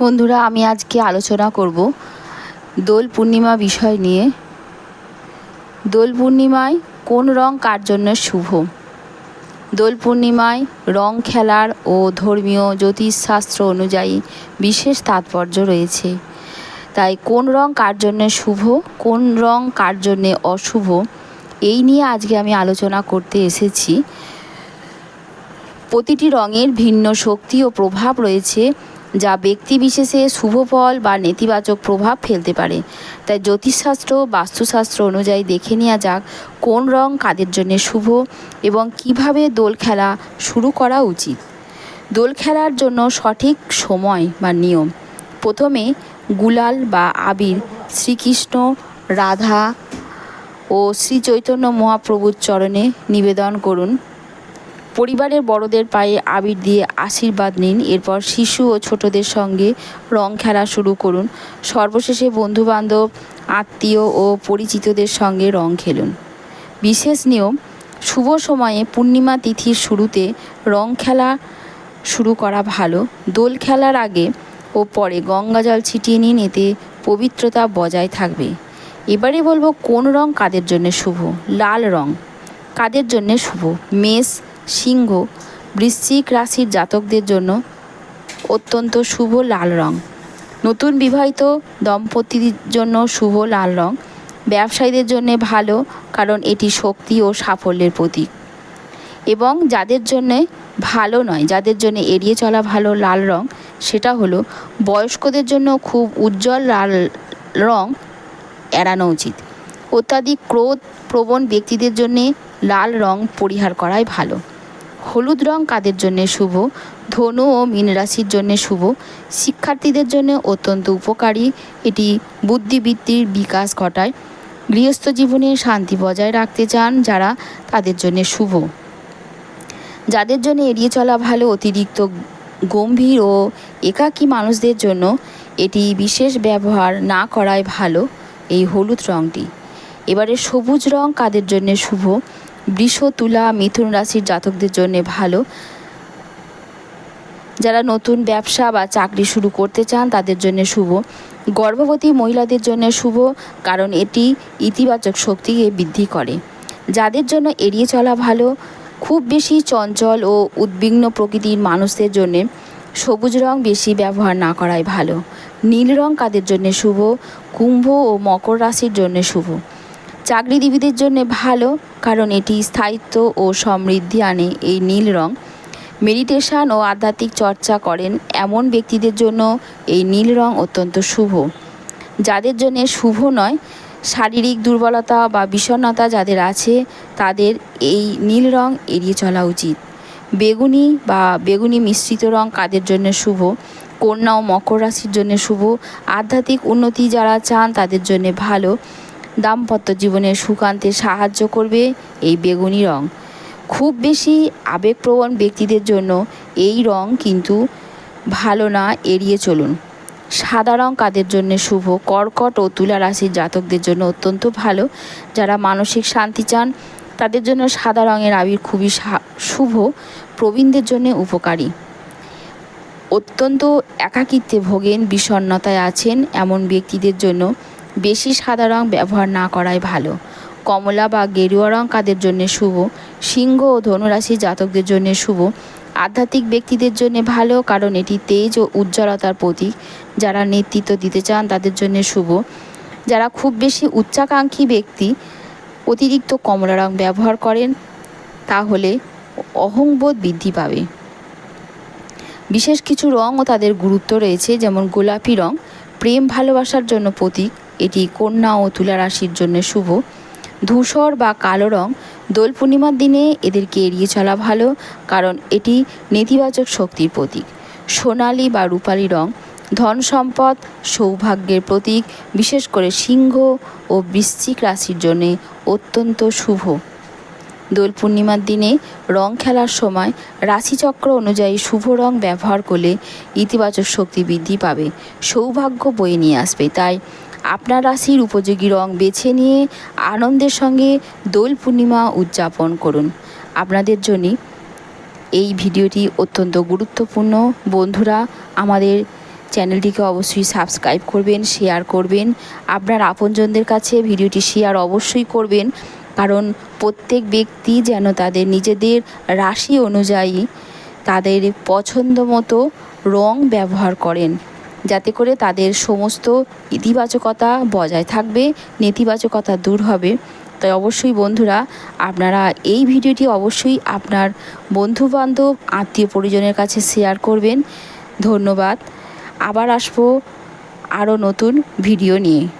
বন্ধুরা, আমি আজকে আলোচনা করব দোল পূর্ণিমা বিষয় নিয়ে। দোল পূর্ণিমায় কোন রং কার জন্য শুভ? দোল পূর্ণিমায় রং খেলার ও ধর্মীয় জ্যোতিষশাস্ত্র অনুযায়ী বিশেষ তাৎপর্য রয়েছে। তাই কোন রং কার জন্য শুভ, কোন রং কার জন্য অশুভ, এই নিয়ে আজকে আমি আলোচনা করতে এসেছি। প্রতিটি রঙের ভিন্ন শক্তি ও প্রভাব রয়েছে যা ব্যক্তি বিশেষে শুভ ফল বা নেতিবাচক প্রভাব ফেলতে পারে। তাই জ্যোতিষশাস্ত্র, বাস্তুশাস্ত্র অনুযায়ী দেখে নেওয়া যাক কোন রং কাদের জন্য শুভ এবং কীভাবে দোল খেলা শুরু করা উচিত। দোল খেলার জন্য সঠিক সময় বা নিয়ম। প্রথমে গুলাল বা আবির শ্রীকৃষ্ণ, রাধা ও শ্রী চৈতন্য মহাপ্রভুর চরণে নিবেদন করুন। পরিবারের বড়দের পায়ে আবির দিয়ে আশীর্বাদ নিন। এরপর শিশু ও ছোটদের সঙ্গে রং খেলা শুরু করুন। সর্বশেষে বন্ধুবান্ধব, আত্মীয় ও পরিচিতদের সঙ্গে রং খেলুন। বিশেষ নিয়ম, শুভ সময়ে পূর্ণিমা তিথির শুরুতে রং খেলা শুরু করা ভালো। দোল খেলার আগে ও পরে গঙ্গাজল ছিটিয়ে নিন, এতে পবিত্রতা বজায় থাকবে। এবারে বলব কোন রং কাদের জন্য শুভ? লাল রং কাদের জন্য শুভ? মেষ সিংহ বৃশ্চিক রাশির জাতকদের জন্য অত্যন্ত শুভ লাল রং। নতুন বিবাহিত দম্পতির জন্য শুভ লাল রং। ব্যবসায়ীদের জন্য ভালো, কারণ এটি শক্তি ও সাফল্যের প্রতীক। এবং যাদের জন্য ভালো নয়, যাদের জন্য এড়িয়ে চলা ভালো লাল রং, সেটা হলো বয়স্কদের জন্য খুব উজ্জ্বল লাল রং এড়ানো উচিত। অত্যাধিক ক্রোধ প্রবণ ব্যক্তিদের জন্যে লাল রং পরিহার করাই ভালো। হলুদ রং কাদের জন্য শুভ? ধনু ও মীন রাশির জন্য শুভ। শিক্ষার্থীদের জন্য অত্যন্ত উপকারী। এটি বুদ্ধিবৃত্তির বিকাশ ঘটায়। গৃহস্থ জীবনে শান্তি বজায় রাখতে চান যারা তাদের জন্য শুভ। যাদের জন্য এড়িয়ে চলা ভালো, অতিরিক্ত গম্ভীর ও একাকী মানুষদের জন্য এটি বিশেষ ব্যবহার না করাই ভালো এই হলুদ রঙটি এবারে সবুজ রং কাদের জন্য শুভ? বৃষ, তুলা, মিথুন রাশির জাতকদের জন্য ভালো। যারা নতুন ব্যবসা বা চাকরি শুরু করতে চান, তাদের জন্য শুভ। গর্ভবতী মহিলাদের জন্য শুভ, কারণ এটি ইতিবাচক শক্তিকে বৃদ্ধি করে। যাদের জন্য এড়িয়ে চলা ভালো, খুব বেশি চঞ্চল ও উদ্বিগ্ন প্রকৃতির মানুষদের জন্য সবুজ রং বেশি ব্যবহার না করাই ভালো। নীল রং কাদের জন্য শুভ, কুম্ভ ও মকর রাশির জন্য শুভ। চাকরিজীবীদের জন্য ভালো কারণ এটি স্থায়িত্ব ও সমৃদ্ধি আনে এই নীল রং। মেডিটেশন ও আধ্যাত্মিক চর্চা করেন এমন ব্যক্তিদের জন্য এই নীল রং অত্যন্ত শুভ। যাদের জন্য শুভ নয়, শারীরিক দুর্বলতা বা বিষণ্ণতা যাদের আছে, তাদের এই নীল রং এড়িয়ে চলা উচিত। বেগুনি বা বেগুনি মিশ্রিত রং কাদের জন্য শুভ? কন্যা ও মকর রাশির জন্য শুভ? আধ্যাত্মিক উন্নতি যারা চান তাদের জন্য ভালো। দাম্পত্য জীবনে সুখ আনতে সাহায্য করবে এই বেগুনি রং। খুব বেশি আবেগপ্রবণ ব্যক্তিদের জন্য এই রং কিন্তু ভালো না, এড়িয়ে চলুন। সাদা রং কাদের জন্য শুভ? কর্কট ও তুলা রাশির জাতকদের জন্য অত্যন্ত ভালো। যারা মানসিক শান্তি চান, তাদের জন্য সাদা রঙের আবির খুবই শুভ। প্রবীণদের জন্য উপকারী। অত্যন্ত একাকিত্বে ভোগেন, বিষণ্ণতায় আছেন এমন ব্যক্তিদের জন্য বেশি সাদা রং ব্যবহার না করাই ভালো। কমলা বা গেরুয়া রং কাদের জন্য শুভ? সিংহ ও ধনুরাশি জাতকদের জন্য শুভ। আধ্যাত্মিক ব্যক্তিদের জন্য ভালো, কারণ এটি তেজ ও উজ্জ্বলতার প্রতীক। যারা নেতৃত্ব দিতে চান তাদের জন্য শুভ। যারা খুব বেশি উচ্চাকাঙ্ক্ষী ব্যক্তি, অতিরিক্ত কমলা রং ব্যবহার করেন, তাহলে অহংবোধ বৃদ্ধি পাবে। বিশেষ কিছু রঙও তাদের গুরুত্ব রয়েছে, যেমন গোলাপি রং, প্রেম ভালোবাসার জন্য প্রতীক এটি কন্যা ও তুলা রাশির জন্য শুভ। ধূসর বা কালো রং দোল পূর্ণিমার দিনে এদেরকে এড়িয়ে চলা ভালো, কারণ এটি নেতিবাচক শক্তির প্রতীক। সোনালি বা রূপালি রং ধন সম্পদ, সৌভাগ্যের প্রতীক, বিশেষ করে সিংহ ও বৃশ্চিক রাশির জন্যে অত্যন্ত শুভ। দোল পূর্ণিমার দিনে রং খেলার সময় রাশিচক্র অনুযায়ী শুভ রং ব্যবহার করলে ইতিবাচক শক্তি বৃদ্ধি পাবে। সৌভাগ্য বয়ে নিয়ে আসবে, তাই আপনার রাশির উপযোগী রং বেছে নিয়ে আনন্দের সঙ্গে দোল পূর্ণিমা উদযাপন করুন। আপনাদের জন্য এই ভিডিওটি অত্যন্ত গুরুত্বপূর্ণ। বন্ধুরা, আমাদের চ্যানেলটিকে অবশ্যই সাবস্ক্রাইব করবেন, শেয়ার করবেন। আপনার আপনজনদের কাছে ভিডিওটি শেয়ার অবশ্যই করবেন, কারণ প্রত্যেক ব্যক্তি যেন তাদের নিজেদের রাশি অনুযায়ী তাদের পছন্দ মতো রং ব্যবহার করেন। যাতে করে তাদের সমস্ত ইতিবাচকতা বজায় থাকবে, নেতিবাচকতা দূর হবে। তাই অবশ্যই বন্ধুরা, আপনারা এই ভিডিওটি অবশ্যই আপনার বন্ধুবান্ধব, আত্মীয় পরিজনের কাছে শেয়ার করবেন। ধন্যবাদ। আবার আসব আরও নতুন ভিডিও নিয়ে।